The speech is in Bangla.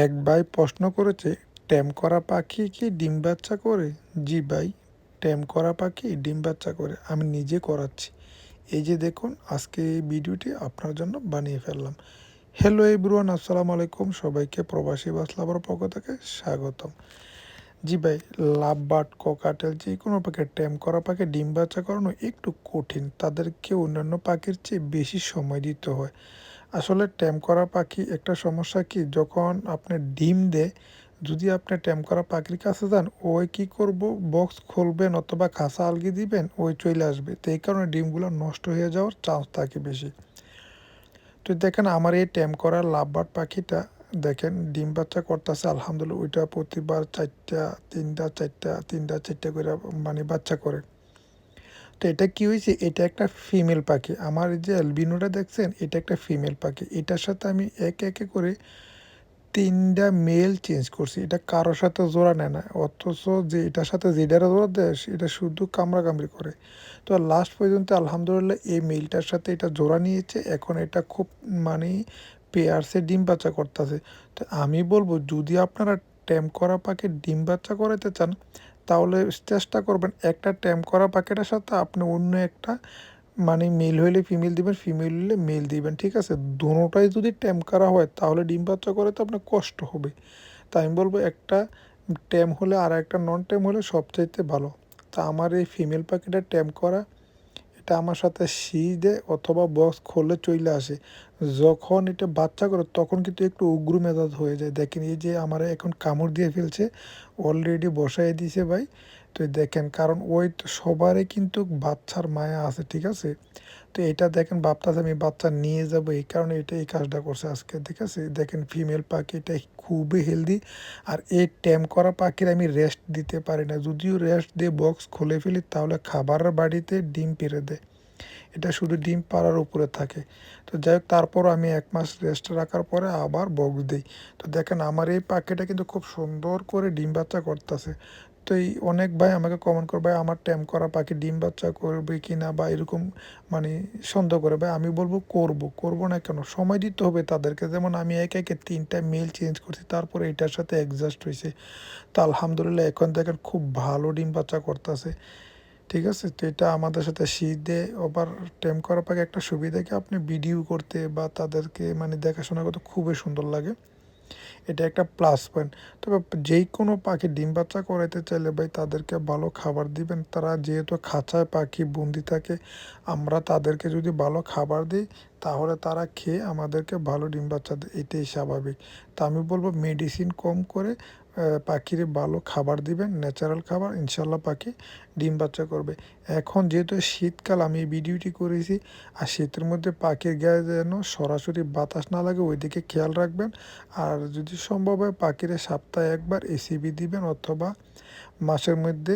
এক ভাই প্রশ্ন করেছে ট্যাম করা পাখি কি ডিম বাচ্চা করে? জি ভাই ট্যাম করা পাখি ডিম বাচ্চা করে, আমি নিজে করাচ্ছি। এই যে দেখুন, আজকে এই ভিডিওটি আপনার জন্য বানিয়ে ফেললাম। হ্যালো এভরিওয়ান আসসালামু আলাইকুম। সবাইকে প্রবাসী বাসলাবার পক্ষ থেকে স্বাগতম। জি ভাই, লাভ বাট ককাটেল যে কোনো পাখি ট্যাম করা পাখি ডিম বাচ্চা করানো একটু কঠিন। তাদেরকে অন্যান্য পাখির চেয়ে বেশি সময় দিতে হয়। আসলে ট্যাম করা পাখি একটা সমস্যা কি? যখন আপনি ডিম দেয়, যদি আপনি ট্যাম করা পাখির কাছে যান, ওই কি করব? বক্স খুলবেন অথবা খাসা আলগি দিবেন, ওই চলে আসবে। তো এই কারণে ডিমগুলো নষ্ট হয়ে যাওয়ার চান্স থাকে বেশি। তো দেখেন, আমার এই ট্যাম করা লাভবার্ড পাখিটা, দেখেন, ডিম বাচ্চা করতেছে, আলহামদুলিল্লাহ, ওইটা প্রতিবার চারটা, তিনটা চারটা তিনটা, চারটা করে মানে বাচ্চা করে। তো এটা কি হয়েছে? এটা একটা ফিমেল পাখি। আমার যে অ্যালবিনোটা দেখছেন, এটা একটা ফিমেল পাখি। এটার সাথে আমি একে একে করে তিনটা মেল চেঞ্জ করছি। এটা কারোর সাথে জোড়া নেয় না। অথচ যে এটার সাথে যেটার জোড়া দেয় এটা শুধু কামড়াকামড়ি করে। তো লাস্ট পর্যন্ত আলহামদুলিল্লাহ এই মেলটার সাথে এটা জোড়া নিয়েছে। এখন এটা খুব মানে পেয়ারসে ডিম বাচ্চা করতেছে। তো আমি বলব, যদি আপনারা ট্যাম করা পাখি ডিম বাচ্চা করাতে চান তাহলে চেষ্টা করবেন একটা ট্যাম করা পাখিটার সাথে আপনি অন্য একটা মানে মেল হইলে ফিমেল দিবেন ফিমেল হইলে মেল দিবেন, ঠিক আছে? দুটোটাই যদি ট্যাম করা হয়, তাহলে ডিম বাচ্চা করে তো আপনার কষ্ট হবে। তাই আমি বলব একটা ট্যাম হলে আর একটা নন ট্যাম হলে সবচাইতে ভালো। তা আমার এই ফিমেল পাখিটা ট্যাম করা এটা আমার সাথে সি দেয় অথবা বক্স খুলে চলে আসে। যখন এটা বাচ্চা করে তখন কিন্তু একটু উগ্র মেজাজ হয়ে যায়। দেখেন এই যে আমার এখন কামড় দিয়ে ফেলছে অলরেডি বসাই দিয়েছে ভাই। তো দেখেন, কারণ ওই সবারই কিন্তু বাচ্চার মায়া আছে, ঠিক আছে? তো এটা দেখেন, ভাবতেছে আমি বাচ্চা নিয়ে যাব, এই কারণে এটা এই কাজটা করছে আজকে, ঠিক আছে? দেখেন ফিমেল পাখি এটা খুবই হেলদি আর এই ট্যাম করা পাখির আমি রেস্ট দিতে পারি না। যদিও রেস্ট দিয়ে বক্স খুলে ফেলি, তাহলে খাবারের বাড়িতে ডিম পেরে দেয়। এটা শুধু ডিম পাড়ার উপরে থাকে। তো যাই হোক তারপর আমি এক মাস রেস্ট রাখার পরে আবার বক্স দিই। তো দেখেন, আমার এই পাখিটা কিন্তু খুব সুন্দর করে ডিম বাচ্চা করতেছে। তো এই অনেক ভাই আমাকে কমেন্ট করে, ভাই, আমার ট্যাম করা পাখি ডিম বাচ্চা করবে কি না বা এরকম মানে সন্দেহ করে, ভাই, আমি বলব করব করব না কেন? সময় দিতে হবে তাদেরকে। যেমন আমি একে একে তিনটা মেল চেঞ্জ করছি, তারপরে এটার সাথে অ্যাডজাস্ট হয়েছে তো আলহামদুলিল্লাহ, এখন দেখেন খুব ভালো ডিম বাচ্চা করতেছে। ঠিক আছে? তো এটা আমাদের সাথে শীতে ওভার টেম করার পাখি একটা সুবিধা কি আপনি ভিডিও করতে বা তাদেরকে মানে দেখাশোনা করতে খুবই সুন্দর লাগে। এটা একটা প্লাস পয়েন্ট তবে যেই কোনো পাখি ডিম বাচ্চা করাইতে চাইলে ভাই তাদেরকে ভালো খাবার দিবেন। তারা যেহেতু খাঁচায় পাখি বন্দি থাকে, আমরা তাদেরকে যদি ভালো খাবার দিই তাহলে তারা খেয়ে আমাদেরকে ভালো ডিম বাচ্চা দেয় এটাই স্বাভাবিক। তা আমি বলব মেডিসিন কম করে পাখির ভালো খাবার দিবেন ন্যাচারাল খাবার ইনশাল্লাহ পাখি ডিম বাচ্চা করবে। এখন যেহেতু শীতকাল, আমি ভিডিওটি করেছি, আর শীতের মধ্যে পাখির গায়ে যেন সরাসরি বাতাস না লাগে, ওইদিকে খেয়াল রাখবেন। আর যদি সম্ভব হয়, পাখির সপ্তাহে একবার এসিবি দিবেন, অথবা মাসের মধ্যে